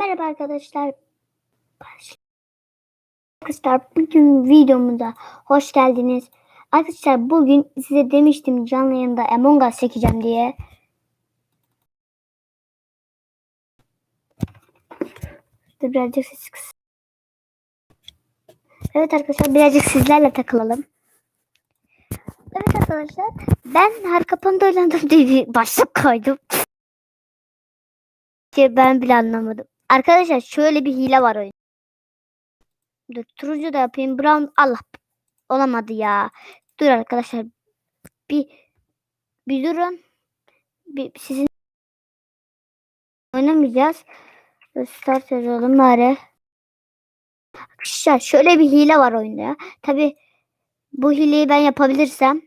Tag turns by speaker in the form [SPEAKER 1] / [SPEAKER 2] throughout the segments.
[SPEAKER 1] Merhaba arkadaşlar. Arkadaşlar bugün videomuza hoş geldiniz. Arkadaşlar bugün size demiştim canlı yayında Among Us çekeceğim diye. Dur birazcık ses kıs. Evet arkadaşlar birazcık sizlerle takılalım. Evet arkadaşlar ben her kapında oynadım bir başlık koydum. Ki ben bile anlamadım. Arkadaşlar şöyle bir hile var oyun. Dur turuncu da yapayım. Brown Allah olamadı ya. Dur arkadaşlar. Bir bir durun. Bir sizin oynamayacağız. Start yazalım bari. Arkadaşlar şöyle bir hile var oyunda ya. Tabi bu hileyi ben yapabilirsem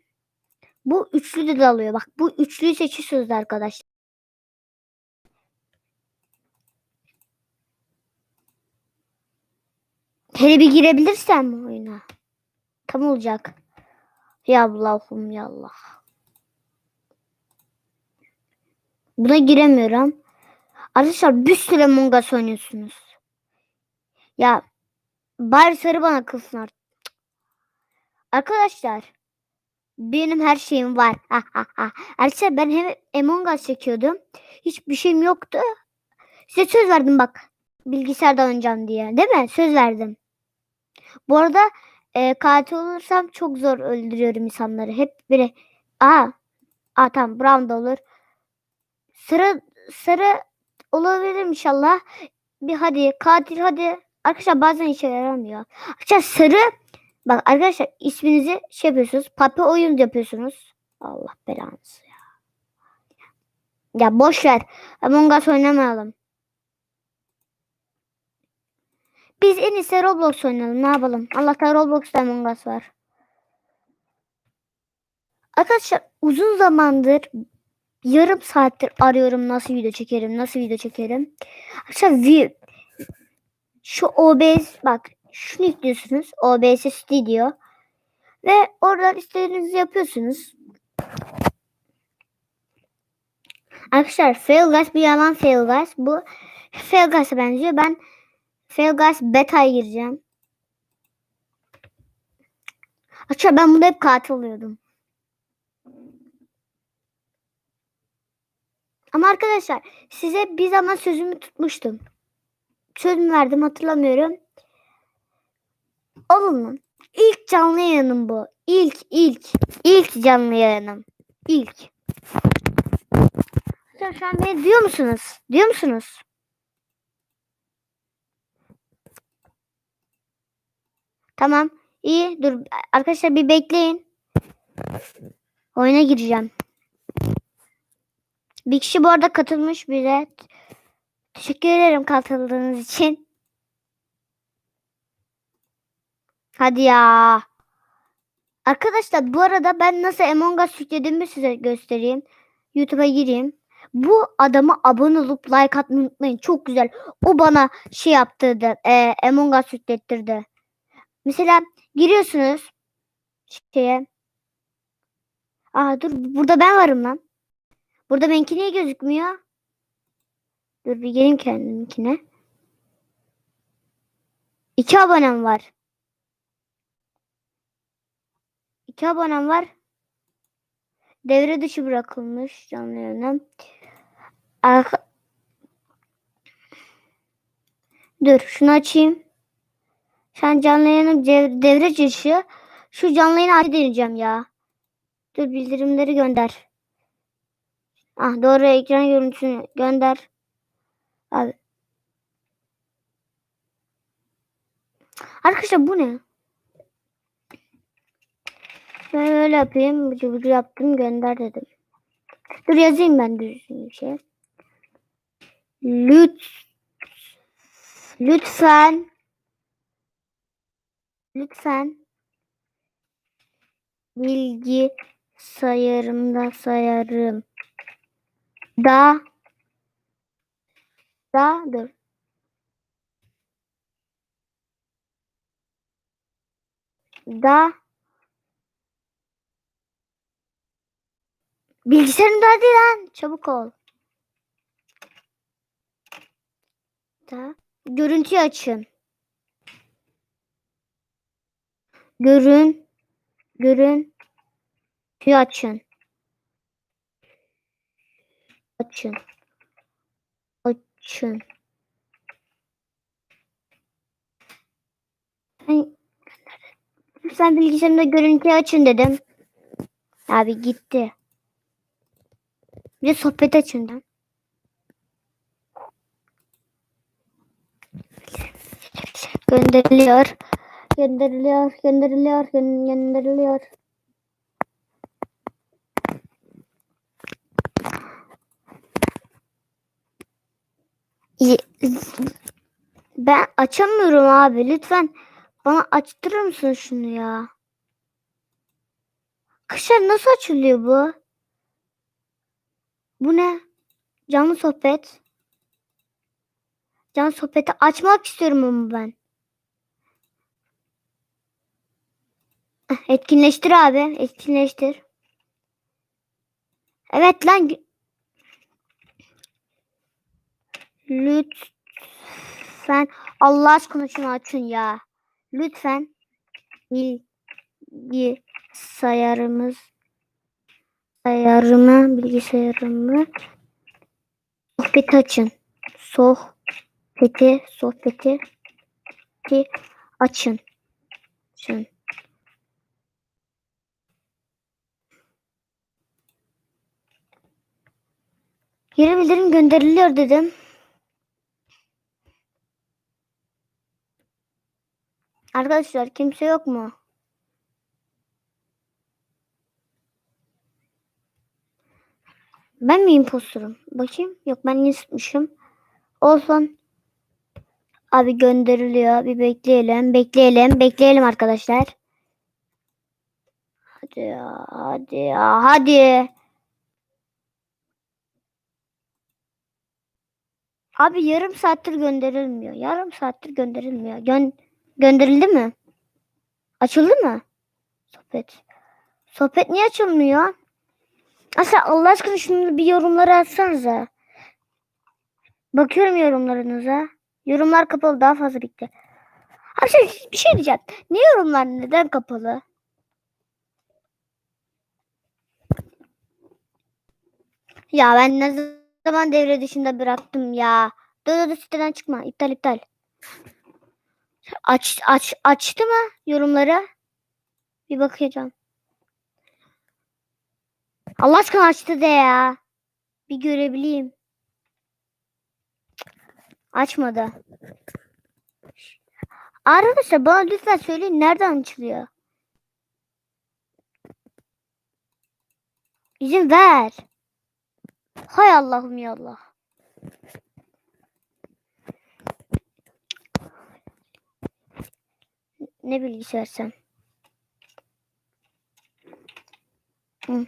[SPEAKER 1] bu üçlü de dalıyor. Bak bu üçlüyü seçiyorsunuz arkadaşlar. Hele bir girebilirsem oyuna. Tam olacak. Ya Allah'ım ya Allah. Buna giremiyorum. Arkadaşlar bir sürü Among oynuyorsunuz. Ya bari sarı bana kılsın artık. Arkadaşlar benim her şeyim var. Arkadaşlar ben hem Among Us çekiyordum. Hiçbir şeyim yoktu. Size söz verdim bak. Bilgisayarda oynayacağım diye. Değil mi? Söz verdim. Bu arada e, katil olursam çok zor öldürüyorum insanları. Hep biri. Aa. Aa tamam brown da olur. Sarı sarı olabilir inşallah. Bir hadi katil hadi. Arkadaşlar bazen işe yaramıyor. Arkadaşlar sarı bak arkadaşlar isminizi şey yapıyorsunuz. Papi oyun yapıyorsunuz. Allah belanızı ya. Ya boş ver. Among Us oynamayalım. Biz en iyisi Roblox oynayalım. Ne yapalım? Allah'tan Roblox'ta Among Us var. Arkadaşlar uzun zamandır yarım saattir arıyorum nasıl video çekerim, nasıl video çekerim. Arkadaşlar vi- şu OBS bak şunu yüklüyorsunuz. OBS Studio. Ve oradan istediğinizi yapıyorsunuz. Arkadaşlar Fail Guys bir yalan Fail Guys. Bu Fail Guys'a benziyor. Ben Fail Guys Beta'ya gireceğim. Arkadaşlar ben bunda hep katil oluyordum. Ama arkadaşlar size bir zaman sözümü tutmuştum. Sözümü verdim hatırlamıyorum. Oğlum lan. İlk canlı yayınım bu. İlk ilk. ilk canlı yayınım. İlk. Sen şu an beni duyuyor musunuz? Duyuyor musunuz? Tamam. İyi. Dur. Arkadaşlar bir bekleyin. Oyuna gireceğim. Bir kişi bu arada katılmış bize. Teşekkür ederim katıldığınız için. Hadi ya. Arkadaşlar bu arada ben nasıl Among Us yüklediğimi size göstereyim. YouTube'a gireyim. Bu adama abone olup like atmayı unutmayın. Çok güzel. O bana şey yaptırdı. E, Among Us yüklettirdi. Mesela giriyorsunuz şeye. Aa dur burada ben varım lan. Burada benimki niye gözükmüyor? Dur bir geleyim kendiminkine. İki abonem var. İki abonem var. Devre dışı bırakılmış canlı yayınım. Arka... Dur şunu açayım. Şu an canlı yayınım dev- devre dışı. Şu canlı yayını aç deneyeceğim ya. Dur bildirimleri gönder. Ah doğru ekran görüntüsünü gönder. Abi. Arkadaşlar bu ne? Ben öyle yapayım. Bıcı bıcı yaptım gönder dedim. Dur yazayım ben düzgün bir şey. Lüt lütfen lütfen bilgi sayarımda sayarım da da dur. Da Bilgisayarımda hadi lan. Çabuk ol. daha. Görüntüyü açın. Görün. Görün. Tüy açın. Açın. Açın. Ben, sen bilgisayarımda görüntüyü açın dedim. Abi gitti. Bir de sohbet açın lan. Gönderiliyor. Gönderiliyor. Gönderiliyor. gö- Gönderiliyor. Ben açamıyorum abi. Lütfen bana açtırır mısın şunu ya? Kışa nasıl açılıyor bu? Bu ne? Canlı sohbet. Canlı sohbeti açmak istiyorum ama ben. Etkinleştir abi. Etkinleştir. Evet lan. Lütfen Allah aşkına şunu açın ya. Lütfen bilgisayarımız bilgisayarımı bilgisayarımı sohbeti açın. Sohbeti sohbeti açın. Açın. Geri bildirim gönderiliyor dedim. Arkadaşlar kimse yok mu? Ben mi impostorum? Bakayım. Yok ben yırtmışım. Olsun. Abi gönderiliyor. Bir bekleyelim. Bekleyelim. Bekleyelim arkadaşlar. Hadi ya. Hadi ya. Hadi. Abi yarım saattir gönderilmiyor. Yarım saattir gönderilmiyor. Gön gönderildi mi? Açıldı mı? Sohbet. Sohbet niye açılmıyor? Asla Allah aşkına şunu bir yorumlara atsanıza. Bakıyorum yorumlarınıza. Yorumlar kapalı daha fazla bitti. Abi şey, bir şey diyeceğim. Ne yorumlar neden kapalı? Ya ben ne zaman devre dışında bıraktım ya. Dur dur siteden çıkma. İptal iptal. Aç aç açtı mı yorumları? Bir bakacağım. Allah aşkına açtı de ya. Bir görebileyim. Açmadı. Arkadaşlar bana lütfen söyleyin nereden açılıyor? İzin ver. Hay Allah'ım ya Allah. Ne bilgisayar sen? Hı.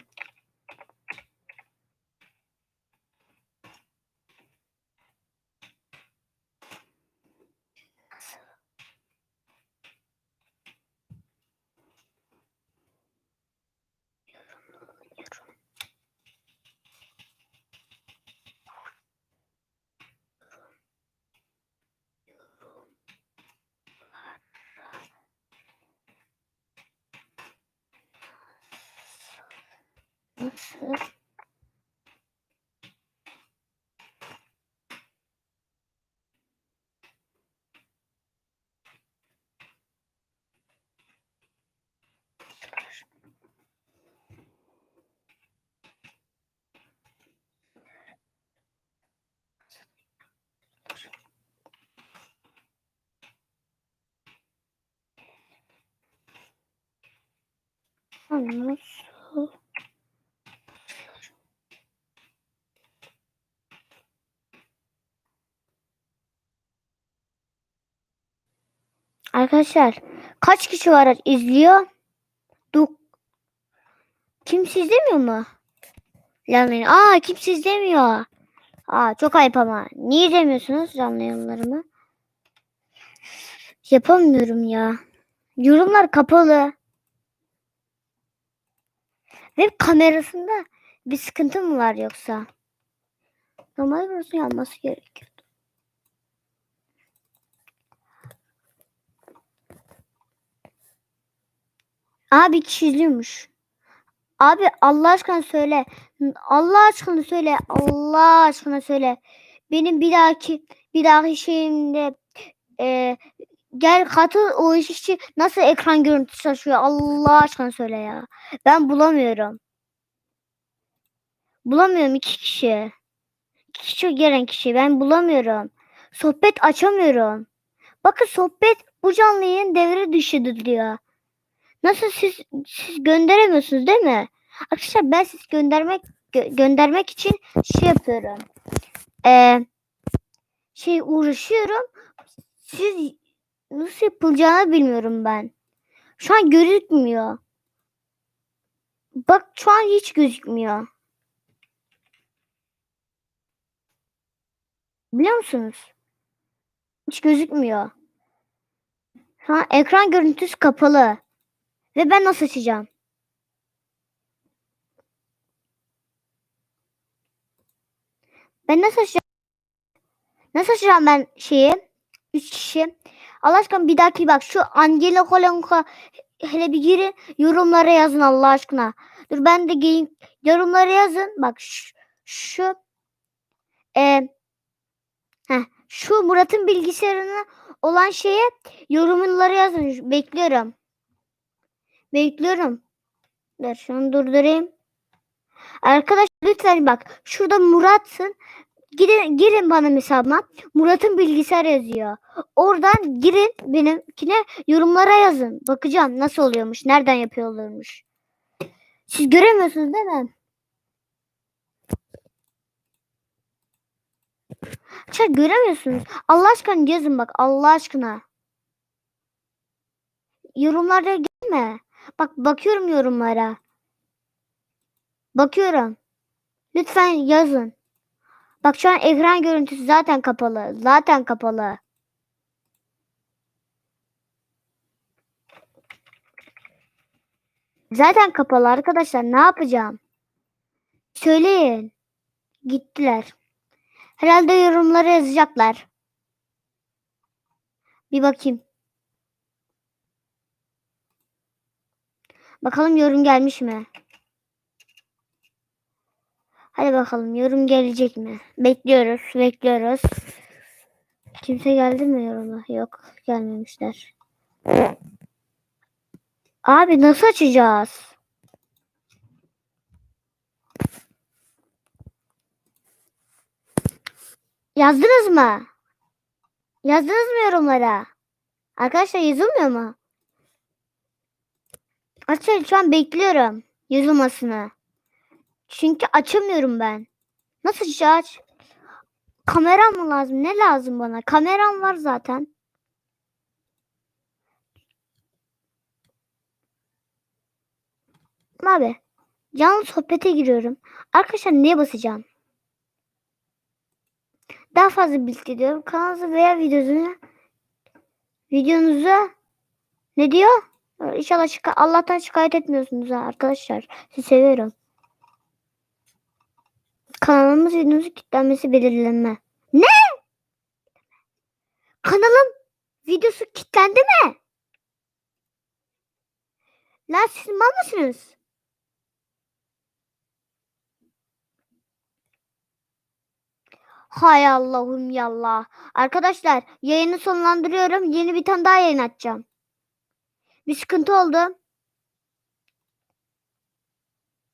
[SPEAKER 1] Nasıl? Nasıl? Arkadaşlar kaç kişi var izliyor? Duk. Kimse izlemiyor mu? Yani aa kimse izlemiyor. Aa çok ayıp ama. Niye izlemiyorsunuz canlı yayınlarımı? Yapamıyorum ya. Yorumlar kapalı. Web kamerasında bir sıkıntı mı var yoksa? Normal burası yanması gerekiyordu. Abi izliyormuş. Abi Allah aşkına söyle. Allah aşkına söyle. Allah aşkına söyle. Benim bir dahaki bir dahaki şeyimde e, gel katıl o iş için nasıl ekran görüntüsü açıyor Allah aşkına söyle ya. Ben bulamıyorum. Bulamıyorum iki kişi. İki kişi gelen kişi ben bulamıyorum. Sohbet açamıyorum. Bakın sohbet bu canlı yayın devre dışı diyor. Nasıl siz siz gönderemiyorsunuz değil mi? Arkadaşlar ben siz göndermek gö- göndermek için şey yapıyorum. Ee, şey uğraşıyorum. Siz nasıl yapılacağını bilmiyorum ben. Şu an gözükmüyor. Bak şu an hiç gözükmüyor. Biliyor musunuz? Hiç gözükmüyor. An ekran görüntüsü kapalı. Ve ben nasıl açacağım? Ben nasıl açacağım? Nasıl açacağım ben şeyi? Üç kişi. Allah aşkına bir dahaki bak şu Angela Kolenko hele bir girin yorumlara yazın Allah aşkına. Dur ben de geleyim. Yorumlara yazın. Bak şu, şu e, heh, şu Murat'ın bilgisayarına olan şeye yorumlara yazın. Bekliyorum. Bekliyorum. Dur şunu durdurayım. Arkadaşlar lütfen bak şurada Murat'ın Girin, girin bana hesabıma. Murat'ın bilgisayar yazıyor. Oradan girin benimkine yorumlara yazın. Bakacağım nasıl oluyormuş. Nereden yapıyorlarmış. Siz göremiyorsunuz değil mi? Arkadaşlar göremiyorsunuz. Allah aşkına yazın bak. Allah aşkına. Yorumlarda gelme. Bak bakıyorum yorumlara. Bakıyorum. Lütfen yazın. Bak şu an ekran görüntüsü zaten kapalı. Zaten kapalı. Zaten kapalı arkadaşlar. Ne yapacağım? Söyleyin. Gittiler. Herhalde yorumlara yazacaklar. Bir bakayım. Bakalım yorum gelmiş mi? Hadi bakalım yorum gelecek mi? Bekliyoruz, bekliyoruz. Kimse geldi mi yoruma? Yok, gelmemişler. Abi nasıl açacağız? Yazdınız mı? Yazdınız mı yorumlara? Arkadaşlar yazılmıyor mu? Arkadaşlar şu an bekliyorum yazılmasını. Çünkü açamıyorum ben. Nasıl aç? Kameram mı lazım? Ne lazım bana? Kameram var zaten. Abi canlı sohbete giriyorum. Arkadaşlar neye basacağım? Daha fazla bilgi diyorum. Kanalınızı veya videonuzu videonuzu ne diyor? İnşallah şika Allah'tan şikayet etmiyorsunuz arkadaşlar. Sizi seviyorum. Kanalımız videosu kilitlenmesi belirlenme. Ne? Kanalım videosu kilitlendi mi? Lan siz mal mısınız? Hay Allah'ım yallah. Arkadaşlar yayını sonlandırıyorum. Yeni bir tane daha yayın açacağım. Bir sıkıntı oldu.